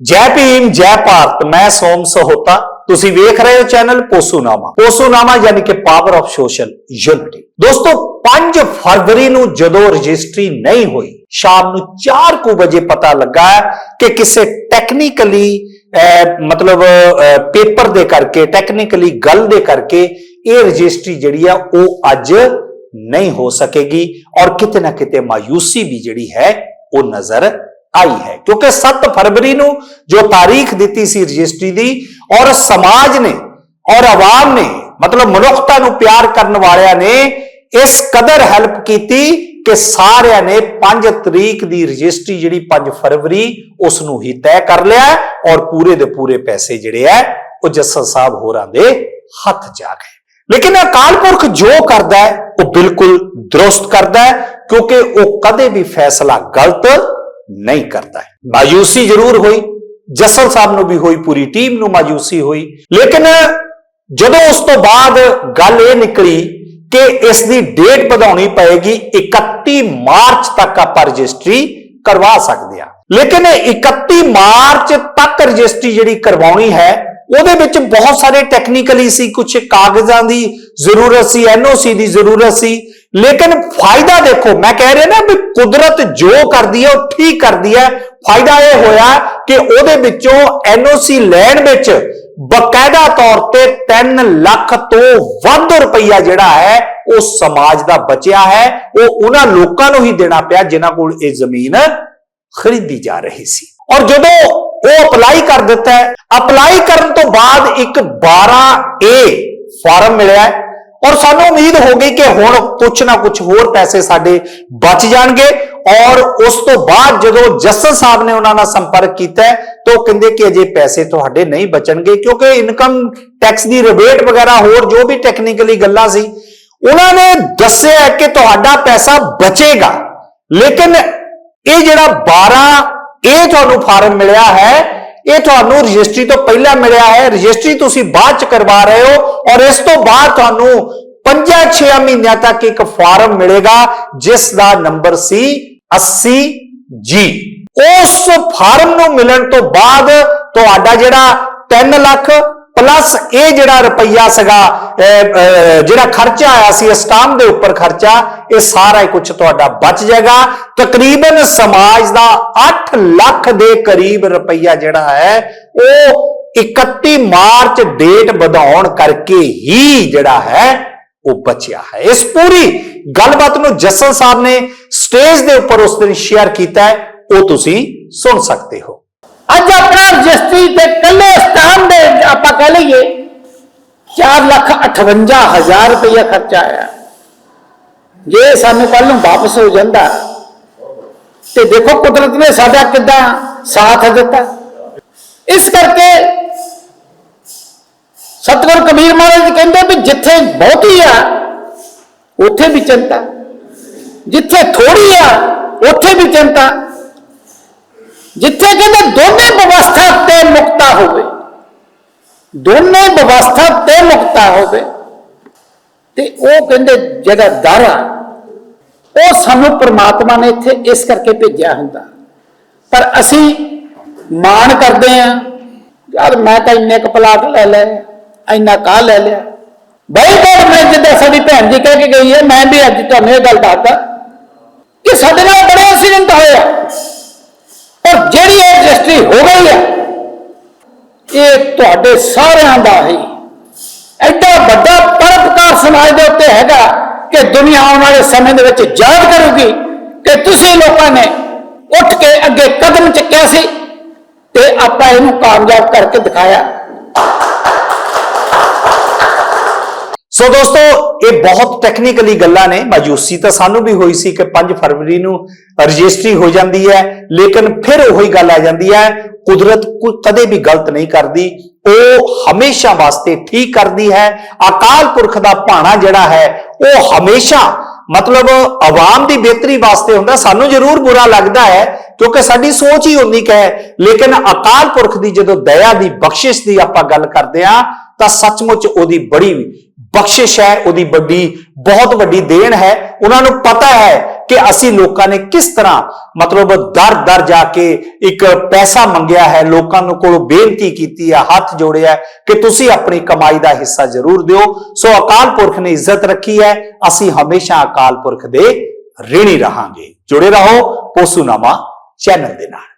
ਜੈ ਭੀਮ, ਜੈ ਭਾਰਤ, ਮੈਂ ਸੋਮ ਸਹੋਤਾ। ਤੁਸੀਂ ਵੇਖ ਰਹੇ ਹੋ ਚੈਨਲ ਪੋਸੂਨਾਮਾ। ਪੋਸੂਨਾਮਾ ਯਾਨੀ ਕਿ ਪਾਵਰ ਆਫ ਸੋਸ਼ਲ ਯੂਨਿਟੀ ਦੋਸਤੋ 5 ਫਰਵਰੀ ਨੂੰ ਜਦੋਂ ਰਜਿਸਟਰੀ ਨਹੀਂ ਹੋਈ, ਸ਼ਾਮ ਨੂੰ 4 ਕੁ ਵਜੇ ਪਤਾ ਲੱਗਾ ਕਿ ਕਿਸੇ ਟੈਕਨੀਕਲੀ ਮਤਲਬ ਪੇਪਰ ਦੇ ਕਰਕੇ ਟੈਕਨੀਕਲੀ ਗੱਲ ਦੇ ਕਰਕੇ ਇਹ ਰਜਿਸਟਰੀ ਜਿਹੜੀ ਆ, ਉਹ ਅੱਜ ਨਹੀਂ ਹੋ ਸਕੇਗੀ। ਔਰ ਕਿਤੇ ਨਾ ਕਿਤੇ ਮਾਯੂਸੀ ਵੀ ਜਿਹੜੀ ਹੈ, ਉਹ ਨਜ਼ਰ ਆਈ ਹੈ। ਕਿਉਂਕਿ 7 ਫਰਵਰੀ ਨੂੰ ਜੋ ਤਾਰੀਖ ਦਿੱਤੀ ਸੀ ਰਜਿਸਟਰੀ ਦੀ, ਔਰ ਸਮਾਜ ਨੇ ਔਰ ਆਵਾਮ ਨੇ, ਮਤਲਬ ਮਨੁੱਖਤਾ ਨੂੰ ਪਿਆਰ ਕਰਨ ਵਾਲਿਆਂ ਨੇ ਇਸ ਕਦਰ ਹੈਲਪ ਕੀਤੀ ਕਿ ਸਾਰਿਆਂ ਨੇ 5 ਤਰੀਕ ਦੀ ਰਜਿਸਟਰੀ ਜਿਹੜੀ 5 ਫਰਵਰੀ ਉਸ ਨੂੰ ਹੀ ਤੈਅ ਕਰ ਲਿਆ ਔਰ ਪੂਰੇ ਦੇ ਪੂਰੇ ਪੈਸੇ ਜਿਹੜੇ ਹੈ, ਉਹ ਜੱਸਲ ਸਾਹਿਬ ਹੋਰਾਂ ਦੇ ਹੱਥ ਜਾ ਗਏ। ਲੇਕਿਨ ਅਕਾਲ ਪੁਰਖ ਜੋ ਕਰਦਾ ਹੈ, ਉਹ ਬਿਲਕੁਲ ਦਰੁਸਤ ਕਰਦਾ ਹੈ, ਕਿਉਂਕਿ ਉਹ ਕਦੇ ਵੀ ਫੈਸਲਾ ਗਲਤ ਨਹੀਂ ਕਰਦਾ ਹੈ। ਮਾਯੂਸੀ ਜ਼ਰੂਰ ਹੋਈ ਜਸਲ ਸਾਹਿਬ ਨੂੰ ਵੀ ਹੋਈ, ਪੂਰੀ ਟੀਮ ਨੂੰ ਮਾਯੂਸੀ ਹੋਈ। ਲੇਕਿਨ ਜਦੋਂ ਉਸ ਤੋਂ ਬਾਅਦ ਗੱਲ ਇਹ ਨਿਕਲੀ ਕਿ ਇਸ ਦੀ ਡੇਟ ਵਧਾਉਣੀ ਪਏਗੀ 31 ਮਾਰਚ ਤੱਕ ਆਪਾਂ ਰਜਿਸਟਰੀ ਕਰਵਾ ਸਕਦੇ ਆ ਲੇਕਿਨ 31 ਮਾਰਚ ਤੱਕ ਰਜਿਸਟਰੀ ਜਿਹੜੀ ਕਰਵਾਉਣੀ ਹੈ, ਉਹਦੇ ਵਿੱਚ ਬਹੁਤ ਸਾਰੇ ਟੈਕਨੀਕਲੀ ਸੀ ਕੁਝ ਕਾਗਜ਼ਾਂ ਦੀ ਜ਼ਰੂਰਤ ਸੀ ਐਨਓਸੀ ਦੀ ਜ਼ਰੂਰਤ ਸੀ ਲੇਕਿਨ ਫਾਇਦਾ ਦੇਖੋ, ਮੈਂ ਕਹਿ ਰਿਹਾ ਨਾ ਵੀ ਕੁਦਰਤ ਜੋ ਕਰਦੀ ਹੈ, ਉਹ ਠੀਕ ਕਰਦੀ ਹੈ। ਫਾਇਦਾ ਇਹ ਹੋਇਆ ਕਿ ਉਹਦੇ ਵਿੱਚੋਂ ਐਨਓਸੀ ਲੈਣ ਵਿੱਚ ਬਕਾਇਦਾ ਤੌਰ ਤੇ 3 ਲੱਖ ਤੋਂ ਵੱਧ ਰੁਪਈਆ ਜਿਹੜਾ ਹੈ, ਉਹ ਸਮਾਜ ਦਾ ਬਚਿਆ ਹੈ। ਉਹ ਉਹਨਾਂ ਲੋਕਾਂ ਨੂੰ ਹੀ ਦੇਣਾ ਪਿਆ ਜਿਨ੍ਹਾਂ ਕੋਲ ਇਹ ਜ਼ਮੀਨ ਖਰੀਦੀ ਜਾ ਰਹੀ ਸੀ। ਔਰ ਜਦੋਂ ਉਹ ਅਪਲਾਈ ਕਰ ਦਿੱਤਾ ਹੈ, ਅਪਲਾਈ ਕਰਨ ਤੋਂ ਬਾਅਦ ਇੱਕ 12A ਫਾਰਮ ਮਿਲਿਆ ਔਰ ਸਾਨੂੰ ਉਮੀਦ ਹੋ ਗਈ ਕਿ ਹੁਣ ਕੁਝ ਨਾ ਕੁਝ ਹੋਰ ਪੈਸੇ ਸਾਡੇ ਬਚ ਜਾਣਗੇ ਔਰ ਉਸ ਤੋਂ ਬਾਅਦ ਜਦੋਂ ਜੱਸਲ ਸਾਹਿਬ ਨੇ ਉਹਨਾਂ ਨਾਲ ਸੰਪਰਕ ਕੀਤਾ ਤਾਂ ਉਹ ਕਹਿੰਦੇ ਕਿ ਅਜੇ ਪੈਸੇ ਤੁਹਾਡੇ ਨਹੀਂ ਬਚਣਗੇ ਕਿਉਂਕਿ ਇਨਕਮ ਟੈਕਸ ਦੀ ਰਿਬੇਟ ਵਗੈਰਾ ਹੋਰ ਜੋ ਵੀ ਟੈਕਨੀਕਲੀ ਗੱਲਾਂ ਸੀ, ਉਹਨਾਂ ਨੇ ਦੱਸਿਆ ਕਿ ਤੁਹਾਡਾ ਪੈਸਾ ਬਚੇਗਾ। ਲੇਕਿਨ ਇਹ ਜਿਹੜਾ 12 ਇਹ ਤੁਹਾਨੂੰ ਫਾਰਮ ਮਿਲਿਆ ਹੈ ਇਹ ਤੁਹਾਨੂੰ ਰਜਿਸਟਰੀ ਤੋਂ ਪਹਿਲਾਂ ਮਿਲਿਆ ਹੈ। ਰਜਿਸਟਰੀ ਤੁਸੀਂ ਬਾਅਦ ਚ ਕਰਵਾ ਰਹੇ ਹੋ ਔਰ ਇਸ ਤੋਂ ਬਾਅਦ ਤੁਹਾਨੂੰ 5-6 ਮਹੀਨਿਆਂ ਤੱਕ ਇੱਕ ਫਾਰਮ ਮਿਲੇਗਾ, ਜਿਸ ਦਾ ਨੰਬਰ ਸੀ 80G ਉਸ ਫਾਰਮ ਨੂੰ ਮਿਲਣ ਤੋਂ ਬਾਅਦ ਤੁਹਾਡਾ ਜਿਹੜਾ 3 ਲੱਖ ਪਲੱਸ ਇਹ ਜਿਹੜਾ ਰੁਪਈਆ ਸੀਗਾ ਜਿਹੜਾ ਖਰਚਾ ਆਇਆ ਸੀ ਸਟਾਮ ਦੇ ਉੱਪਰ ਖਰਚਾ, ਇਹ ਸਾਰਾ ਹੀ ਕੁਝ ਤੁਹਾਡਾ ਬਚ ਜਾਏਗਾ। ਤਕਰੀਬਨ ਸਮਾਜ ਦਾ 8 ਲੱਖ ਦੇ ਕਰੀਬ ਰੁਪਈਆ ਜਿਹੜਾ ਹੈ, ਉਹ 31 ਮਾਰਚ ਡੇਟ ਵਧਾਉਣ ਕਰਕੇ ਹੀ ਜਿਹੜਾ ਹੈ, ਉਹ ਬਚਿਆ ਹੈ। ਇਸ ਪੂਰੀ ਗੱਲਬਾਤ ਨੂੰ ਜੱਸਲ ਸਾਹਿਬ ਨੇ ਸਟੇਜ ਦੇ ਉੱਪਰ ਉਸ ਦਿਨ ਸ਼ੇਅਰ ਕੀਤਾ ਹੈ, ਉਹ ਤੁਸੀਂ ਸੁਣ ਸਕਦੇ ਹੋ। ਅੱਜ ਆਪਣਾ ਰਜਿਸਟਰੀ ਤੇ ਕੱਲੇ ਸਥਾਨ ਦੇ ਆਪਾਂ ਕਹਿ ਲਈਏ 4 ਲੱਖ 58 ਹਜ਼ਾਰ ਰੁਪਇਆ ਖਰਚਾ ਆਇਆ। ਜੇ ਸਾਨੂੰ ਕੱਲ ਨੂੰ ਵਾਪਸ ਹੋ ਜਾਂਦਾ, ਤੇ ਦੇਖੋ ਕੁਦਰਤ ਨੇ ਸਾਡਾ ਕਿੱਦਾਂ ਸਾਥ ਦਿੱਤਾ। ਇਸ ਕਰਕੇ ਸਤਿਗੁਰ ਕਬੀਰ ਮਹਾਰਾਜ ਕਹਿੰਦੇ ਵੀ ਜਿੱਥੇ ਬਹੁਤੀ ਆ, ਉੱਥੇ ਵੀ ਚਿੰਤਾ। ਜਿੱਥੇ ਥੋੜੀ ਆ, ਉੱਥੇ ਵੀ ਚਿੰਤਾ। ਜਿੱਥੇ ਕਹਿੰਦੇ ਦੋਨੇ ਵਿਵਸਥਾ ਤੇ ਮੁਕਤਾ ਹੋਵੇ, ਦੋਨੇ ਵਿਵਸਥਾ ਤੇ ਮੁਕਤਾ ਹੋਵੇ, ਤੇ ਉਹ ਕਹਿੰਦੇ ਜਿਹੜਾ ਦਰ ਆ, ਉਹ ਸਾਨੂੰ ਪ੍ਰਮਾਤਮਾ ਨੇ ਇੱਥੇ ਇਸ ਕਰਕੇ ਭੇਜਿਆ ਹੁੰਦਾ। ਪਰ ਅਸੀਂ ਮਾਣ ਕਰਦੇ ਆ ਯਾਰ ਮੈਂ ਤਾਂ ਇੰਨੇ ਕੁ ਪਲਾਟ ਲੈ ਲੈ ਇੰਨਾ ਕਾਹ ਲੈ ਲਿਆ। ਬਈ ਪਰ ਮੈਂ ਜਿੱਦਾਂ ਸਾਡੀ ਭੈਣ ਜੀ ਕਹਿ ਕੇ ਗਈ ਹੈ, ਮੈਂ ਵੀ ਅੱਜ ਤੁਹਾਨੂੰ ਇਹ ਗੱਲ ਦੱਸਦਾ ਕਿ ਸਾਡੇ ਨਾਲ ਇਹ ਹੋ ਗਈ ਹੈ ਇਹ ਤੁਹਾਡੇ ਸਾਰਿਆਂ ਦਾ ਹੀ। ਐਡਾ ਵੱਡਾ ਪਰਪਕਾਰ ਸਮਾਜ ਦੇ ਉੱਤੇ ਹੈਗਾ ਕਿ ਦੁਨੀਆ ਆਉਣ ਵਾਲੇ ਸਮੇਂ ਦੇ ਵਿੱਚ ਯਾਦ ਕਰੂਗੀ ਕਿ ਤੁਸੀਂ ਲੋਕਾਂ ਨੇ ਉੱਠ ਕੇ ਅੱਗੇ ਕਦਮ ਚੁੱਕਿਆ ਸੀ ਤੇ ਆਪਾਂ ਇਹਨੂੰ ਕਾਮਯਾਬ ਕਰਕੇ ਦਿਖਾਇਆ। ਸੋ ਦੋਸਤੋ ਇਹ ਬਹੁਤ ਟੈਕਨੀਕਲੀ ਗੱਲਾਂ ਨੇ ਮਾਯੂਸੀ ਤਾਂ ਸਾਨੂੰ ਵੀ ਹੋਈ ਸੀ ਕਿ 5 ਫਰਵਰੀ ਨੂੰ ਰਜਿਸਟਰੀ ਹੋ ਜਾਂਦੀ ਹੈ ਲੇਕਿਨ ਫਿਰ ਉਹੀ ਗੱਲ ਆ ਜਾਂਦੀ ਹੈ ਕੁਦਰਤ ਕੋਈ ਕਦੇ ਵੀ ਗਲਤ ਨਹੀਂ ਕਰਦੀ ਉਹ ਹਮੇਸ਼ਾ ਵਾਸਤੇ ਠੀਕ ਕਰਦੀ ਹੈ ਅਕਾਲ ਪੁਰਖ ਦਾ ਭਾਣਾ ਜਿਹੜਾ ਹੈ ਉਹ ਹਮੇਸ਼ਾ ਮਤਲਬ ਆਵਾਮ ਦੀ ਬਿਹਤਰੀ ਵਾਸਤੇ ਹੁੰਦਾ ਸਾਨੂੰ ਜ਼ਰੂਰ ਬੁਰਾ ਲੱਗਦਾ ਹੈ ਕਿਉਂਕਿ ਸਾਡੀ ਸੋਚ ਹੀ ਉਨੀ ਕੁ ਹੈ ਲੇਕਿਨ ਅਕਾਲ ਪੁਰਖ ਦੀ ਜਦੋਂ ਦਇਆ ਦੀ ਬਖਸ਼ਿਸ਼ ਦੀ ਆਪਾਂ ਗੱਲ ਕਰਦੇ ਆ ਤਾਂ ਸੱਚਮੁੱਚ ਉਹਦੀ ਬੜੀ ਬਖਸ਼ਿਸ਼ ਹੈ, ਉਹਦੀ ਵੱਡੀ, ਬਹੁਤ ਵੱਡੀ ਦੇਣ ਹੈ। ਉਹਨਾਂ ਨੂੰ ਪਤਾ ਹੈ ਕਿ ਅਸੀਂ ਲੋਕਾਂ ਨੇ ਕਿਸ ਤਰ੍ਹਾਂ, ਮਤਲਬ ਦਰ ਦਰ ਜਾ ਕੇ ਇੱਕ ਪੈਸਾ ਮੰਗਿਆ ਹੈ, ਲੋਕਾਂ ਨੂੰ ਕੋਲੋਂ ਬੇਨਤੀ ਕੀਤੀ ਹੈ, ਹੱਥ ਜੋੜਿਆ ਕਿ ਤੁਸੀਂ ਆਪਣੀ ਕਮਾਈ ਦਾ ਹਿੱਸਾ ਜ਼ਰੂਰ ਦਿਓ। ਸੋ ਅਕਾਲ ਪੁਰਖ ਨੇ ਇੱਜ਼ਤ ਰੱਖੀ ਹੈ, ਅਸੀਂ ਹਮੇਸ਼ਾ ਅਕਾਲ ਪੁਰਖ ਦੇ ऋणी ਰਹਾਂਗੇ। ਜੁੜੇ ਰਹੋ ਪੋਸੂਨਾਮਾ ਚੈਨਲ ਦੇ ਨਾਲ।